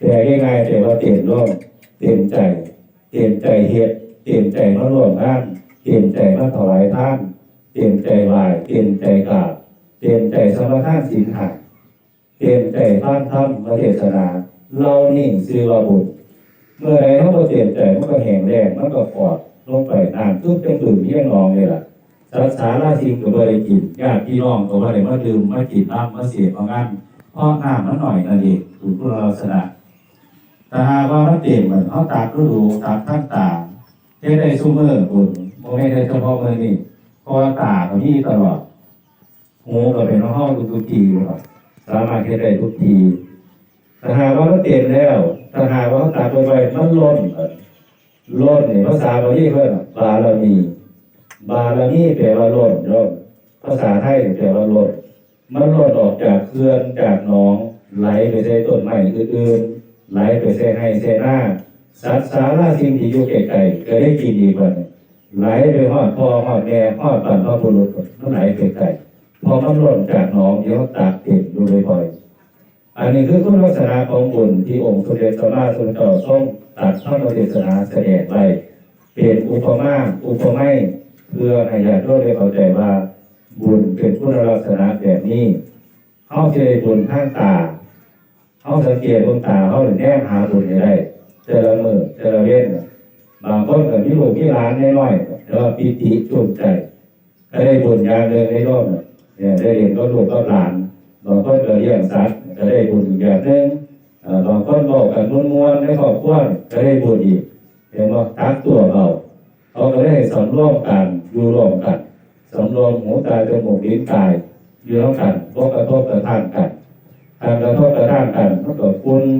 แต่ง่ายๆแต่ว่าเต็มร่วมเต็มใจเต็มใจเฮ็ดเต็มใจมาร่วมงานเต็มใจมาถวายท่านเต็มใจไหวเต็มใจกราบเต็มใจสมาทานศีลหักเต็มใจท่านธรรมพระเทศนาเรานี่งซื้อว่าบุญเมื่อไรเขาบ่เต็มใจมันก็แห้งแรงมันก็ปอดลงไปน้ำทุกเป็นตื่นเที่ยงนองเลยล่ะสักษาราชิงก็บ่ได้กินญาติพี่น้องก็บ่ได้มาดื่มมากินน้ำมาเสียบางั้นพราะน้ำมันหน่อยนั่นเองถูกพุทธลักษณะ ถ้าหากว่ามัน เต็มเหมือนเขาตากฤดูตากท่านตาเฮ็ดได้ซุมือคุณโมไม่ได้เฉพาะมือนี่เพราะว่าตาเขามีตลอดหูก็เป็นของทุกทีเลยครับสามารถเฮ็ดได้ทุกทีถ้าหากว่ามันเต็มแล้วถ้าหากว่าเขาตากไปไปมันล้นล้นเนี่ยภาษาบาลีเพิ่นบารมีบารมีแปลว่าล้นย่อมภาษาไทยแปลว่าล้นมันล้นออกจากเขื่อนจากหนองไหลไปใส่ต้นไม้อื่นๆ ไหลไปเส้ให้เส้หน้าสัตว์สาราสิ่งที่อยู่ไกลๆก็ได้กินดีกว่านี่ไหลไปหอดพ่อหอดแม่หอดปั่นหอดบุรุษมันไหลไปไกลพอมันหล่นจากหนองเดี๋ยวตากติดดูบ่อยๆอันนี้คือคุณลักษณะของบุญที่องค์สมเด็จสมมาสัมพุทธเจ้าทรงตัดข้อเทศนาแสดงไว้เป็นอุปมาอุปไมยเพื่อให้ญาติโยมได้เข้าใจว่า บุญเป็นคุณลักษณะแบบนี้เข้าใจบุญข้างตา เขาสังเกตดวงตาเขาถึงแนมหาบุญได้แต่ละมือแต่ละเว้นน่ะบางคนก็มีลูกมีหลานน้อยๆแล้วปีติจุ่มใจก็ได้บุญอย่างหนึ่งในโลกน่ะเนี่ยได้เรียนก็ลูกก็หลานบางคนก็เลี้ยงสัตว์ก็ได้บุญอีกแบบหนึงเอ่อบางคนบอกกันม้วนๆในครอบครัวก็ได้บุญอีกเห็นว่าตักตัวเราเขาก็ได้สำรวมกันอยู่ร่วมกันสำรวมหูตาจมูกลิ้นกายอยู่ร่วมกันพวกกระทบกระทั่งกัน